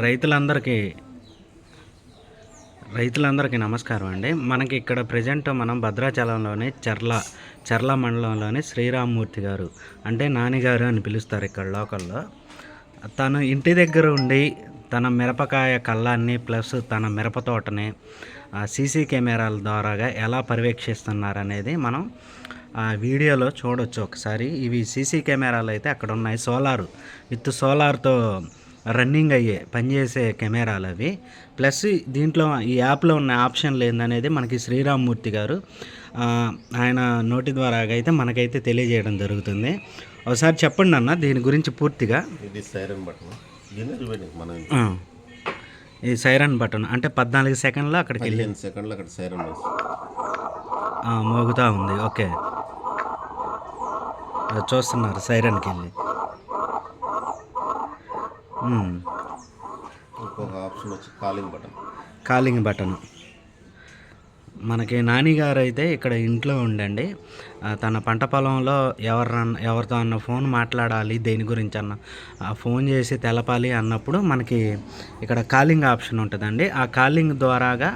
రైతులందరికీ రైతులందరికీ నమస్కారం అండి. మనకి ఇక్కడ ప్రజెంట్ మనం భద్రాచలంలోని చర్ల చర్ల మండలంలోని శ్రీరామ్మూర్తి గారు అంటే నానిగారు అని పిలుస్తారు ఇక్కడ లోకల్లో. తను ఇంటి దగ్గర ఉండి తన మిరపకాయ కళ్ళాన్ని ప్లస్ తన మిరప తోటని సీసీ కెమెరాల ద్వారాగా ఎలా పర్యవేక్షిస్తున్నారనేది మనం ఆ వీడియోలో చూడొచ్చు ఒకసారి. ఇవి సీసీ కెమెరాలు అయితే అక్కడ ఉన్నాయి. సోలార్ విత్ సోలార్తో రన్నింగ్ అయ్యే పనిచేసే కెమెరాలు అవి. ప్లస్ దీంట్లో ఈ యాప్లో ఉన్న ఆప్షన్లు ఏందనేది మనకి శ్రీరామ్మూర్తి గారు ఆయన నోటి ద్వారా అయితే మనకైతే తెలియజేయడం జరుగుతుంది. ఒకసారి చెప్పండి అన్న దీని గురించి పూర్తిగా. ఇది సైరన్ బటన్ ఈ సైరన్ బటన్ అంటే పద్నాలుగు సెకండ్లో అక్కడికి వెళ్ళి. పదిహేను సెకండ్లు అక్కడ సైరన్ మోగుతూ ఉంది. ఓకే. చూస్తున్నారు సైరన్కి వెళ్ళి. ఇంకొక ఆప్షన్ వచ్చి కాలింగ్ బటన్ కాలింగ్ బటన్ మనకి నానిగారు అయితే ఇక్కడ ఇంట్లో ఉండండి. తన పంట పొలంలో ఎవరన్నా ఎవరితో అన్న ఫోన్ మాట్లాడాలి దేని గురించి అన్న ఆ ఫోన్ చేసి తెలపాలి అన్నప్పుడు మనకి ఇక్కడ కాలింగ్ ఆప్షన్ ఉంటుందండి. ఆ కాలింగ్ ద్వారాగా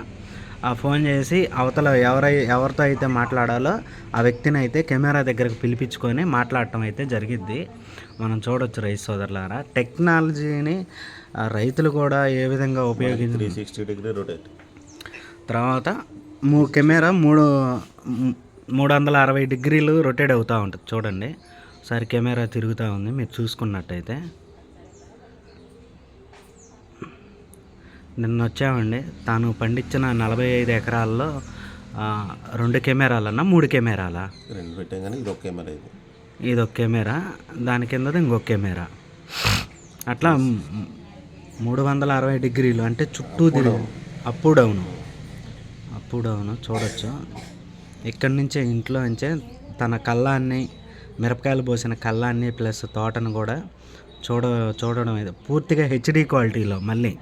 ఆ ఫోన్ చేసి అవతల ఎవరై ఎవరితో అయితే మాట్లాడాలో ఆ వ్యక్తిని అయితే కెమెరా దగ్గరకు పిలిపించుకొని మాట్లాడటం అయితే జరిగిద్ది. మనం చూడొచ్చు రైతు సోదరులారా టెక్నాలజీని రైతులు కూడా ఏ విధంగా ఉపయోగించి త్రీ సిక్స్టీ డిగ్రీ రొటేట్. తర్వాత మూ కెమెరా మూడు మూడు వందల అరవై డిగ్రీలు రొటేట్ అవుతూ ఉంటుంది. చూడండి. ఒకసారి కెమెరా తిరుగుతూ ఉంది. మీరు చూసుకున్నట్టయితే. నిన్న వచ్చామండి తాను పండించిన నలభై ఐదు ఎకరాల్లో రెండు కెమెరాలన్నా మూడు కెమెరాలా? రెండు పెట్టాం కానీ ఇది ఒక కెమెరా ఇది. ఇది ఒక కెమెరా దాని కిందది ఇంకొక కెమెరా. అట్లా మూడు వందల అరవై డిగ్రీలు అంటే చుట్టూ తిరిగి అప్ డౌను. అప్ డౌను చూడొచ్చు. ఇక్కడి నుంచే ఇంట్లో నుంచే తన కళ్ళాన్ని మిరపకాయలు పోసిన కళ్ళాన్ని ప్లస్ తోటను కూడా చూడ చూడడం పూర్తిగా హెచ్డి క్వాలిటీలో మళ్ళీ.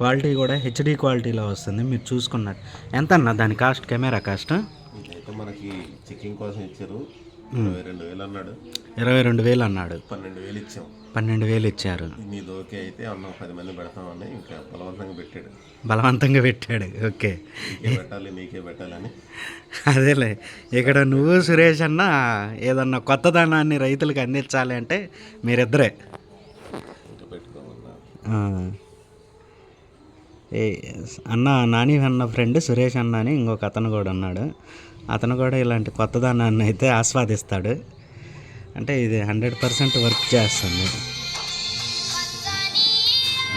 క్వాలిటీ కూడా హెచ్డి క్వాలిటీలో వస్తుంది మీరు చూసుకున్నట్టు. ఎంత అన్న దాని కాస్ట్ కెమెరా కాస్ట్? ఇదైతే మనకి చెకింగ్ కోసం ఇచ్చారు. ఇరవై రెండు వేలు అన్నాడు. ఇరవై రెండు వేలు అన్నాడు. పన్నెండు వేలు ఇచ్చాం. పన్నెండు వేలు ఇచ్చారు. నీది ఓకే అయితే అన్న పది మంది పెడతామని ఇంకా బలవంతంగా పెట్టాడు. బలవంతంగా పెట్టాడు. ఓకే. పెట్టాలి నీకే పెట్టాలని. అదేలే. ఇక్కడ నువ్వు సురేష్ అన్న ఏదన్నా కొత్త ధనాన్ని రైతులకు అందించాలి అంటే మీరిద్దరే. పెట్టుకోమన్నా. అన్న నాని అన్న ఫ్రెండ్ సురేష్ అన్న అని ఇంకొక అతను కూడా ఉన్నాడు. అతను కూడా ఇలాంటి కొత్తదనాన్ని అయితే ఆస్వాదిస్తాడు. అంటే ఇది హండ్రెడ్ పర్సెంట్ వర్క్ చేస్తుంది.